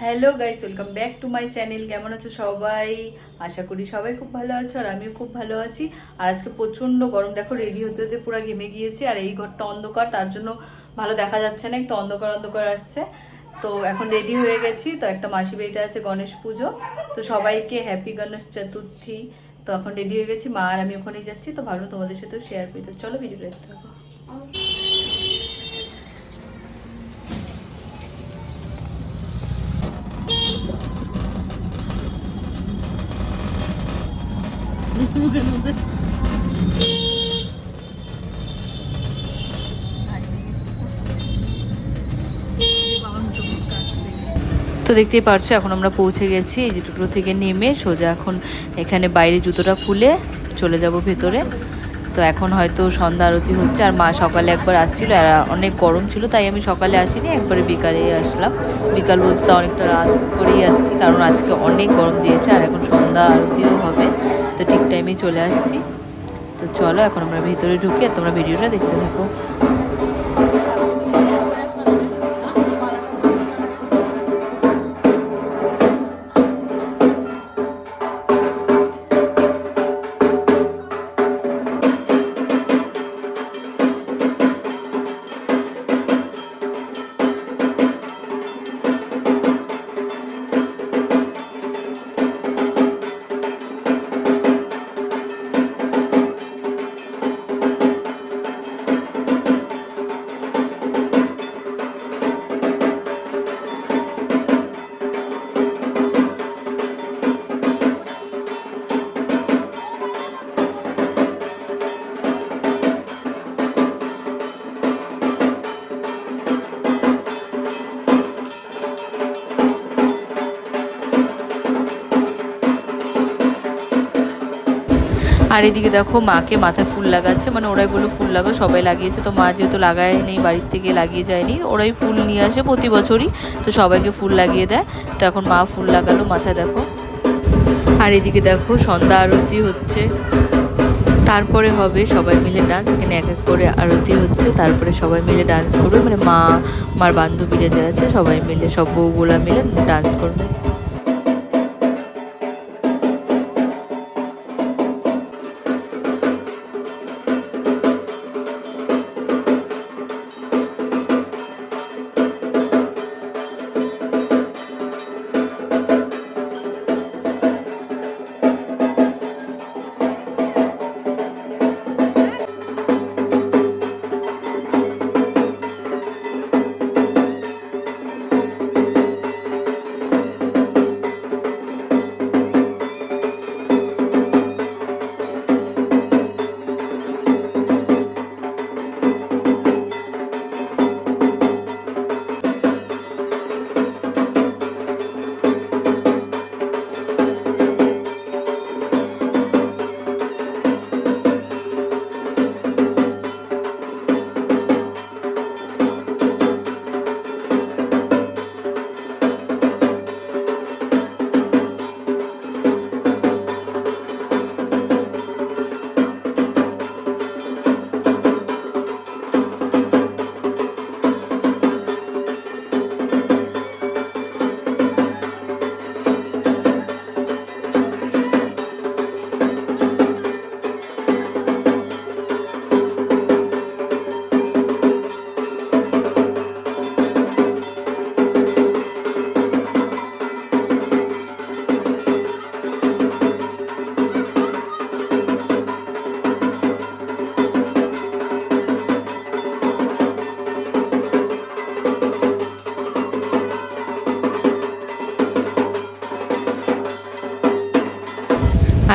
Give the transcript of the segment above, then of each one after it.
Hello guys welcome back to my channel কেমন আছো সবাই? আশা করি সবাই খুব ভালো আছো আর আমিও খুব ভালো আছি। আর আজকে প্রচণ্ড গরম। দেখো রেডি হতে হতে পুরো ঘেমে গিয়েছি আর এই ঘরটা অন্ধকার, তার জন্য ভালো দেখা যাচ্ছে না, একটু অন্ধকার অন্ধকার আসছে। তো এখন রেডি হয়ে গেছি। তো একটা মাসি বাড়িতে আছে, গণেশ পুজো। তো সবাইকে হ্যাপি গণেশ চতুর্থী। তো এখন রেডি হয়ে গেছি, মা আর আমি ওখানেই যাচ্ছি। তো ভাবলাম তোমাদের সাথেও শেয়ার করি। তো চলো ভিডিও দেখতে তো দেখতেই পারছ, এখন আমরা পৌঁছে গেছি, এই যে টোটো থেকে নেমে সোজা এখন এখানে বাইরে জুতোটা খুলে চলে যাব ভেতরে। তো এখন হয়তো সন্ধ্যা আরতি হচ্ছে আর মা সকালে একবার আসছিল, আর অনেক গরম ছিল, তাই আমি সকালে আসিনি, একবারে বিকালে আসলাম। বিকাল বলতে তো অনেকটা রাত করেই আসছি, কারণ আজকে অনেক গরম দিয়েছে, আর এখন সন্ধ্যা আরতিও হবে, তো ঠিক টাইমেই চলে আসছি। তো চলো, এখন আমরা ভিতরে ঢুকি তোমরা ভিডিওটা দেখতে থাকো। আর এদিকে দেখো মাকে মাথায় ফুল লাগাচ্ছে মানে ওরাই বলে ফুল লাগা সবাই লাগিয়েছে। তো মা যেহেতু লাগায় নেই বাড়ির থেকে লাগিয়ে যায়নি, ওরাই ফুল নিয়ে আসে প্রতি বছরই, তো সবাইকে ফুল লাগিয়ে দেয়। তো এখন মা ফুল লাগালো মাথায় দেখো। আর এদিকে দেখো সন্ধ্যা আরতি হচ্ছে। তারপরে হবে সবাই মিলে ডান্স এখানে এক এক করে আরতি হচ্ছে। তারপরে সবাই মিলে ডান্স করবে মানে মা, মার বান্ধবীরা যারা আছে, সবাই মিলে, সব বউগুলা মিলে ডান্স করবে।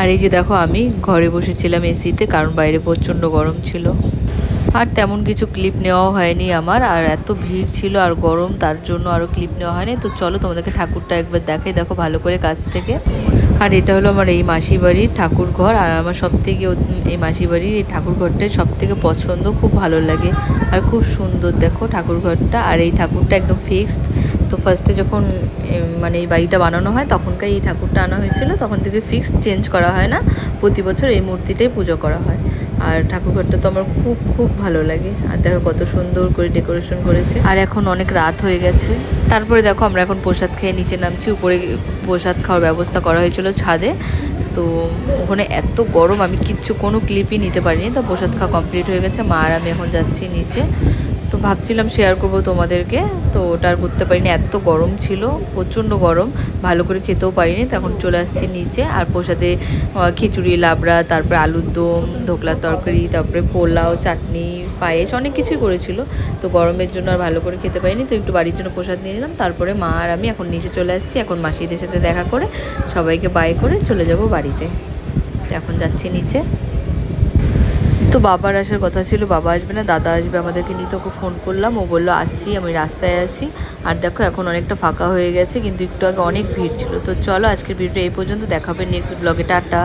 আর এই যে দেখো, আমি ঘরে বসেছিলাম এসিতে, কারণ বাইরে প্রচণ্ড গরম ছিল। আর তেমন কিছু ক্লিপ নেওয়া হয়নি আমার, আর এত ভিড় ছিল আর গরম, তার জন্য আরও ক্লিপ নেওয়া হয়নি। তো চলো তোমাদেরকে ঠাকুরটা একবার দেখাই, দেখো ভালো করে কাছ থেকে। আর এটা হলো আমার এই মাসি বাড়ির ঠাকুর ঘর, আর আমার সব থেকে এই মাসি বাড়ির এই ঠাকুর ঘরটাই সব থেকে পছন্দ, খুব ভালো লাগে। আর খুব সুন্দর দেখো ঠাকুর ঘরটা, আর এই ঠাকুরটা একদম ফিক্সড তো ফার্স্টে যখন মানে এই বাড়িটা বানানো হয়, তখনকার এই ঠাকুরটা আনা হয়েছিল, তখন থেকে ফিক্সড চেঞ্জ করা হয় না। প্রতি বছর এই মূর্তিটাই পুজো করা হয়। আর ঠাকুরঘরটা তো আমার খুব খুব ভালো লাগে। আর দেখো কত সুন্দর করে ডেকোরেশন করেছে। আর এখন অনেক রাত হয়ে গেছে। তারপরে দেখো আমরা এখন প্রসাদ খেয়ে নিচে নামছি। উপরে প্রসাদ খাওয়ার ব্যবস্থা করা হয়েছিল ছাদে। তো ওখানে এত গরম, আমি কিচ্ছু কোনো ক্লিপই নিতে পারিনি। তো প্রসাদ খাওয়া কমপ্লিট হয়ে গেছে। মা আর আমি এখন যাচ্ছি নিচে। ভাবছিলাম শেয়ার করব তোমাদেরকে। তো ওটা আর করতে পারিনি, এত গরম ছিল, প্রচণ্ড গরম। ভালো করে খেতেও পারিনি তখন চলে আসছি নিচে। আর প্রসাদে খিচুড়ি, লাবড়া, তারপরে আলুর দম, ধোকলার তরকারি, তারপরে পোলাও, চাটনি, পায়েস, অনেক কিছুই করেছিল। তো গরমের জন্য আর ভালো করে খেতে পারিনি, তো একটু বাড়ির জন্য প্রসাদ নিয়ে নিলাম। তারপরে মা আর আমি এখন নিচে চলে আসছি। এখন মাসিদের সাথে দেখা করে সবাইকে বাই করে চলে যাব বাড়িতে। এখন যাচ্ছি নিচে। তো বাবার আসার কথা ছিল, বাবা আসবে না, দাদা আসবে, আমাদেরকে নিয়ে তোকে ফোন করলাম, ও বলল, আসছি, আমি রাস্তায় আছি। আর দেখো, এখন অনেকটা ফাঁকা হয়ে গেছে, কিন্তু একটু আগে অনেক ভিড় ছিল। তো চলো, আজকের ভিডিওটা এই পর্যন্ত, দেখাবে নেক্সট ব্লগে টাটা।